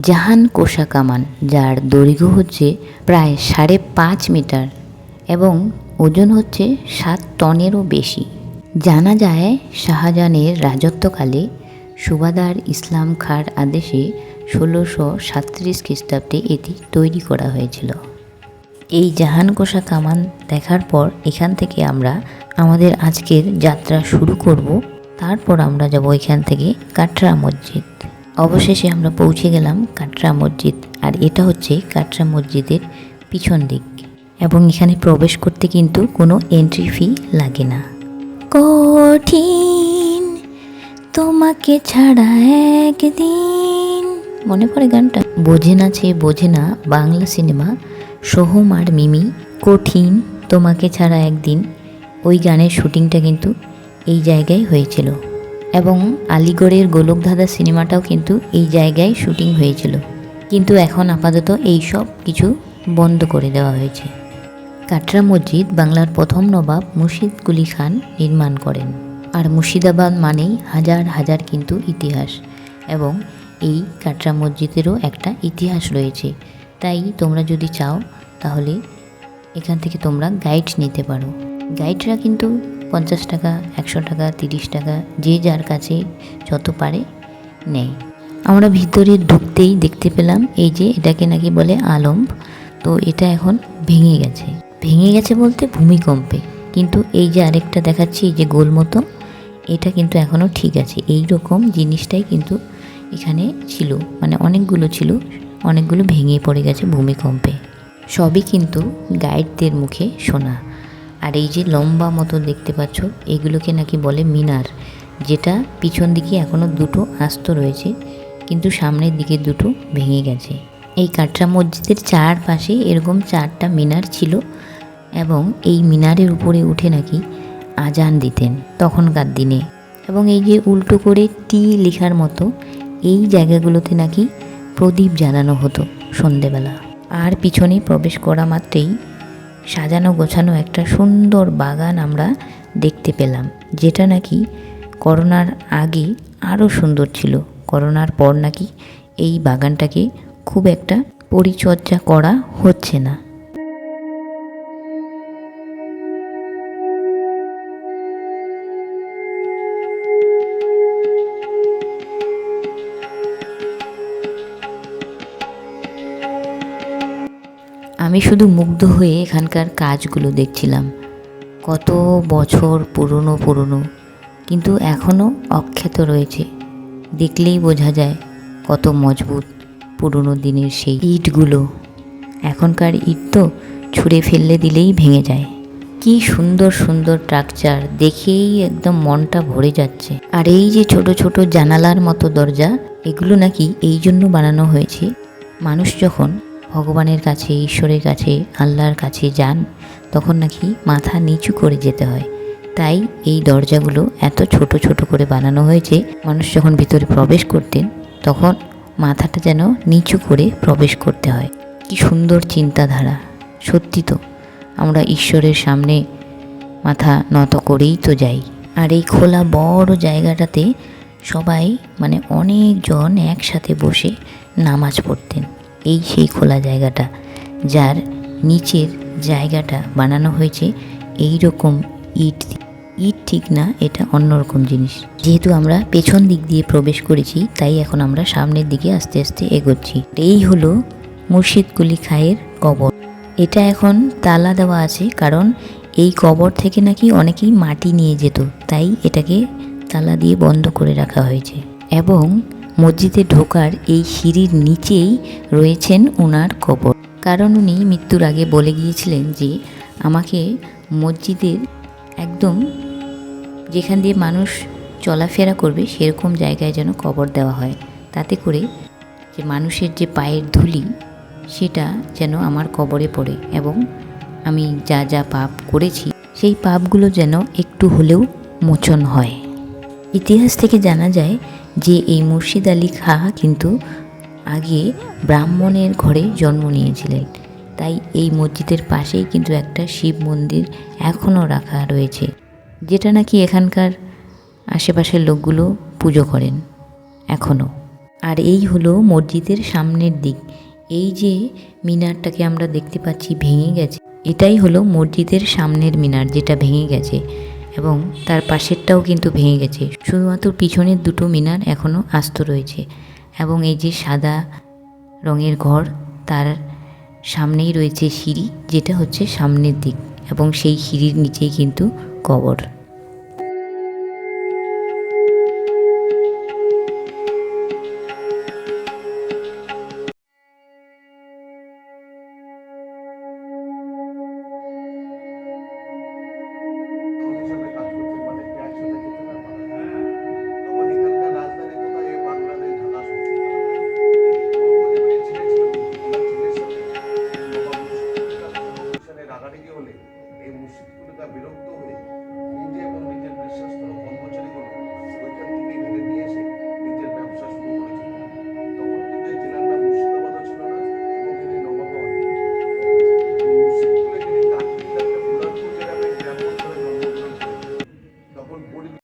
জাহান কোষা কামান যার দৈর্ঘ্য হচ্ছে প্রায় সাড়ে পাঁচ মিটার এবং ওজন হচ্ছে সাত টনেরও বেশি। জানা যায়, শাহজাহানের রাজত্বকালে সুবাদার ইসলাম খাঁর আদেশে ষোলোশো সাতত্রিশ খ্রিস্টাব্দে এটি তৈরি করা হয়েছিল। এই জাহান কোষা কামান দেখার পর এখান থেকে আমরা আমাদের আজকের যাত্রা শুরু করব। তারপর আমরা যাব এখান থেকে কাটরা মসজিদ। অবশেষে আমরা পৌঁছে গেলাম কাটরা মসজিদ, আর এটা হচ্ছে কাটরা মসজিদের পিছন দিক। এবং এখানে প্রবেশ করতে কিন্তু কোনো এন্ট্রি ফি লাগে না। কঠিন তোমাকে ছাড়া একদিন। মনে পড়ে গানটা? বোঝে না ছে, বোঝে না, বাংলা সিনেমা, সোহম আর মিমি, কঠিন তোমাকে ছাড়া একদিন। ওই গানের শুটিংটা কিন্তু এই জায়গায় হয়েছিল। এবং আলিগড়ের গোলকধাঁধা সিনেমাটাও কিন্তু এই জায়গায় শুটিং হয়েছিল। কিন্তু এখন আপাতত এই সব কিছু বন্ধ করে দেওয়া হয়েছে। কাটরা মসজিদ বাংলার প্রথম নবাব মুর্শিদ কুলি খান নির্মাণ করেন। আর মুর্শিদাবাদ মানেই হাজার হাজার কিন্তু ইতিহাস। এবং এই কাটরা মসজিদেরও একটা ইতিহাস রয়েছে। তাই তোমরা যদি চাও, তাহলে এখান থেকে তোমরা গাইড নিতে পারো। গাইডরা কিন্তু পঞ্চাশ টাকা, একশো টাকা, তিরিশ টাকা, যে যার কাছে যত পারে নেয়। আমরা ভিতরে ঢুকতেই দেখতে পেলাম, এই যে এটাকে নাকি বলে আলম্ব তো এটা এখন ভেঙে গেছে। ভেঙে গেছে বলতে ভূমিকম্পে। কিন্তু এই যে আরেকটা দেখাচ্ছি, এই যে গোল মতো এটা কিন্তু এখনও ঠিক আছে। এই রকম জিনিসটাই কিন্তু এখানে ছিল। মানে অনেকগুলো ছিল, অনেকগুলো ভেঙে পড়ে গেছে ভূমিকম্পে। সবই কিন্তু গাইডদের মুখে শোনা। আর এই যে লম্বা মতো দেখতে পাচ্ছ, এগুলোকে নাকি বলে মিনার, যেটা পিছন দিকে এখনও দুটো আস্ত রয়েছে, কিন্তু সামনের দিকে দুটো ভেঙে গেছে। এই কাটরা মসজিদের চারপাশে এরকম চারটা মিনার ছিল এবং এই মিনারের উপরে উঠে নাকি আজান দিতেন তখনকার দিনে। এবং এই যে উল্টো করে টি লেখার মতো, এই জায়গাগুলোতে নাকি প্রদীপ জ্বালানো হতো সন্ধেবেলা। আর পিছনে প্রবেশ করা মাত্রেই সাজানো গোছানো একটা সুন্দর বাগান আমরা দেখতে পেলাম, যেটা নাকি করোনার আগে আরও সুন্দর ছিল। করোনার পর নাকি এই বাগানটাকে খুব একটা পরিচর্যা করা হচ্ছে না। আমি শুধু মুগ্ধ হয়ে এখানকার কাজগুলো দেখছিলাম। কত বছর পুরনো পুরনো, কিন্তু এখনও অক্ষত রয়েছে। দেখলেই বোঝা যায় কত মজবুত পুরনো দিনের সেই ইটগুলো। এখনকার ইট তো ছুঁড়ে ফেললে দিলেই ভেঙে যায়। কি সুন্দর সুন্দর স্ট্রাকচার দেখেই একদম মনটা ভরে যাচ্ছে। আর এই যে ছোট ছোট জানালার মতো দরজা, এগুলো নাকি এই জন্য বানানো হয়েছে? মানুষ যখন ভগবানের কাছে, ঈশ্বরের কাছে, আল্লাহর কাছে যান, তখন নাকি মাথা নিচু করে যেতে হয়। তাই এই দরজাগুলো এত ছোট ছোট করে বানানো হয়েছে, মানুষ যখন ভিতরে প্রবেশ করতেন, তখন মাথাটা যেন নিচু করে প্রবেশ করতে হয়। কি সুন্দর চিন্তাধারা, সত্যি তো। আমরা ঈশ্বরের সামনে মাথা নত করেই তো যাই। আর এই খোলা বড় জায়গাটাতে সবাই মানে অনেকজন একসাথে বসে নামাজ পড়তেন। এই সেই খোলা জায়গাটা, যার নিচের জায়গাটা বানানো হয়েছে এই রকম ইট ইট ঠিক না, এটা অন্যরকম জিনিস। যেহেতু আমরা পেছন দিক দিয়ে প্রবেশ করেছি, তাই এখন আমরা সামনের দিকে আস্তে আস্তে এগোচ্ছি। এই হলো মুর্শিদ কুলি খায়ের কবর। এটা এখন তালা দেওয়া আছে, কারণ এই কবর থেকে নাকি অনেকেই মাটি নিয়ে যেত, তাই এটাকে তালা দিয়ে বন্ধ করে রাখা হয়েছে। এবং মসজিদে ঢোকার এই সিঁড়ির নিচেই রয়েছেন ওনার কবর। কারণ উনি মৃত্যুর আগে বলে গিয়েছিলেন যে, আমাকে মসজিদের একদম যেখান দিয়ে মানুষ চলাফেরা করবে, সেরকম জায়গায় যেন কবর দেওয়া হয়। তাতে করে যে মানুষের যে পায়ের ধুলি, সেটা যেন আমার কবরে পড়ে এবং আমি যা যা পাপ করেছি, সেই পাপগুলো যেন একটু হলেও মোচন হয়। ইতিহাস থেকে জানা যায় যে এই মুর্শিদ আলী খাঁ কিন্তু আগে ব্রাহ্মণের ঘরে জন্ম নিয়েছিলেন। তাই এই মসজিদের পাশেই কিন্তু একটা শিব মন্দির এখনও রাখা রয়েছে, যেটা নাকি এখানকার আশেপাশের লোকগুলো পুজো করেন এখনও। আর এই হলো মসজিদের সামনের দিক। এই যে মিনারটাকে আমরা দেখতে পাচ্ছি, ভেঙে গেছে। এটাই হলো মসজিদের সামনের মিনার, যেটা ভেঙে গেছে। এবং তার পাশেরটাও কিন্তু ভেঙে গেছে। শুধুমাত্র পিছনের দুটো মিনার এখনও আস্ত রয়েছে এবং এই যে সাদা রঙের ঘর, তার সামনেই রয়েছে সিঁড়ি, যেটা হচ্ছে সামনের দিক এবং সেই সিঁড়ির নিচেই কিন্তু কবর।